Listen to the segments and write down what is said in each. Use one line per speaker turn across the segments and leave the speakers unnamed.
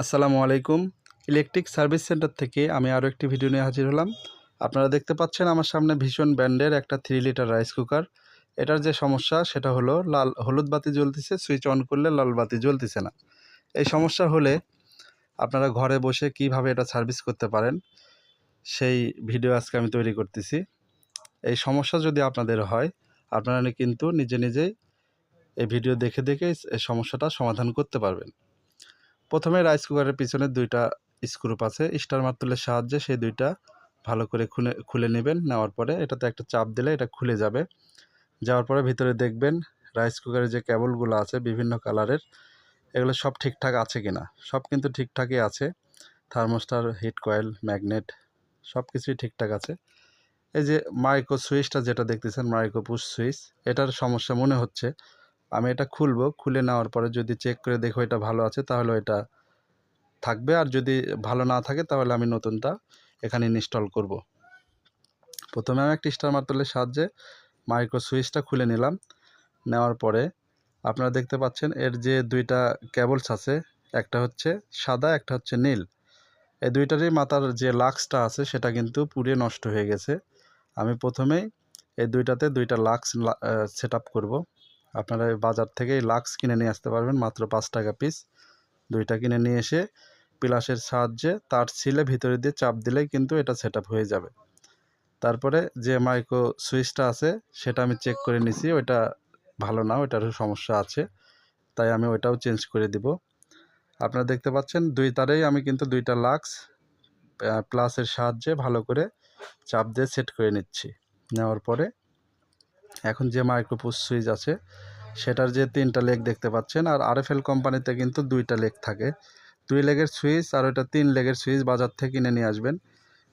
আসসালামু আলাইকুম। Electric service centre থেকে আমি আরও একটি ভিডিও নিয়ে হাজির হলাম। আপনারা দেখতে পাচ্ছেন আমার সামনে ভীষণ ব্র্যান্ডের একটা থ্রি লিটার রাইস কুকার এটার যে সমস্যা, সেটা হলো লাল, হলুদ বাতি জ্বলতেছে সুইচ অন করলে লাল বাতি জ্বলতেছে না। এই সমস্যা হলে আপনারা ঘরে বসে কীভাবে এটা সার্ভিস করতে পারেন, সেই ভিডিও আজকে আমি তৈরি করতেছি। এই সমস্যা যদি আপনাদের হয়, আপনারা কিন্তু নিজে নিজেই এই ভিডিও দেখে দেখে এই সমস্যাটা সমাধান করতে পারবেন। প্রথমে রাইস কুকারের পিছনে দুইটা স্ক্রুপ আছে। স্টার মার্তুলের সাহায্যে সেই দুইটা ভালো করে খুলে খুলে নেবেন। নেওয়ার পরে এটাতে একটা চাপ দিলে এটা খুলে যাবে। যাওয়ার পরে ভিতরে দেখবেন রাইস কুকারের যে কেবলগুলো আছে বিভিন্ন কালারের এগুলো সব ঠিকঠাক আছে কিনা? সব কিন্তু ঠিকঠাকই আছে। থার্মোস্টার হিট কয়েল ম্যাগনেট সব কিছুই ঠিকঠাক আছে। এই যে মাইক্রো সুইচটা যেটা দেখতেছেন মাইক্রো পুশ সুইচ এটার সমস্যা মনে হচ্ছে আমি এটা খুলবো, খুলে নেওয়ার পরে যদি চেক করে দেখো এটা ভালো আছে, তাহলে এটা থাকবে। আর যদি ভালো না থাকে, তাহলে আমি নতুনটা এখানে ইনস্টল করব। প্রথমে আমি একটা স্টার মার্তলের সাহায্যে মাইক্রো সুইচটা খুলে নিলাম। নেওয়ার পরে আপনারা দেখতে পাচ্ছেন, এর যে দুইটা কেবলস আছে, একটা হচ্ছে সাদা, একটা হচ্ছে নীল। এই দুইটারই মাথার যে লাক্সটা আছে, সেটা কিন্তু পুড়ে নষ্ট হয়ে গেছে। আমি প্রথমেই এই দুইটাতে দুইটা লাক্স সেট আপ করব। আপনারা বাজার থেকে লাক্স কিনে নিয়ে আসতে পারবেন, মাত্র পাঁচ টাকা পিস দুইটা কিনে নিয়ে এসে প্লাসের সাহায্যে তার ছিলে ভিতরে দিয়ে চাপ দিলেই কিন্তু এটা সেট হয়ে যাবে। তারপরে যে মাইক্রো সুইচটা আছে, সেটা আমি চেক করে নিছি, ওইটা ভালো না ওইটারও সমস্যা আছে, তাই আমি ওইটাও চেঞ্জ করে দিব। আপনারা দেখতে পাচ্ছেন, দুই তারেই আমি কিন্তু দুইটা লাক্স প্লাসের সাহায্যে ভালো করে চাপ দিয়ে সেট করে নিচ্ছি। নেওয়ার পরে এখন যে মাইক্রোপোস সুইচ আছে, সেটার যে তিনটা লেগ দেখতে পাচ্ছেন, আর আরএফএল কোম্পানিতে কিন্তু দুইটা লেগ থাকে। দুই লেগের সুইচ আর ওইটা তিন লেগের সুইচ বাজার থেকে কিনে নিয়ে আসবেন।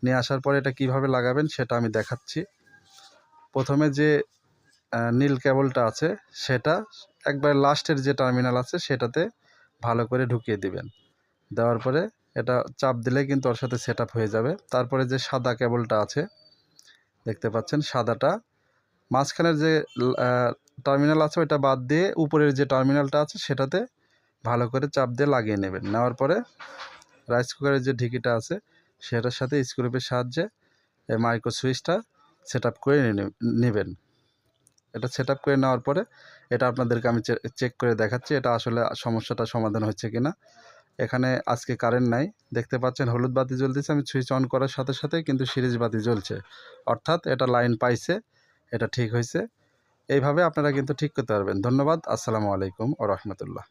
নিয়ে আসার পরে এটা কীভাবে লাগাবেন সেটা আমি দেখাচ্ছি। প্রথমে যে নীল কেবলটা আছে, সেটা একবার লাস্টের যে টার্মিনাল আছে, সেটাতে ভালো করে ঢুকিয়ে দিবেন। দেওয়ার পরে এটা চাপ দিলে কিন্তু ওর সাথে সেট হয়ে যাবে। তারপরে যে সাদা কেবলটা আছে, দেখতে পাচ্ছেন, সাদাটা মাঝখানের যে টার্মিনাল আছে, ওইটা বাদ দিয়ে উপরের যে টার্মিনালটা আছে, সেটাতে ভালো করে চাপ দিয়ে লাগিয়ে নেবেন। নেওয়ার পরে রাইস কুকারের যে ঢিকিটা আছে, সেটার সাথে স্ক্রুপের সাহায্যে মাইক্রো সুইচটা সেট আপ করে নেবেন। এটা সেট আপ করে নেওয়ার পরে এটা আপনাদেরকে আমি চেক করে দেখাচ্ছি, এটা আসলে সমস্যাটা সমাধান হচ্ছে কি না এখানে আজকে কারেন্ট নাই। দেখতে পাচ্ছেন, হলুদ বাতি জ্বলতেছে, আমি সুইচ অন করার সাথে সাথে কিন্তু সিরিজ বাতি জ্বলছে। অর্থাৎ এটা লাইন পাইছে এটা ঠিক হয়েছে। এইভাবে আপনারা কিন্তু ঠিক করতে পারবেন। ধন্যবাদ। আসসালামু আলাইকুম ও রহমতুল্লাহ।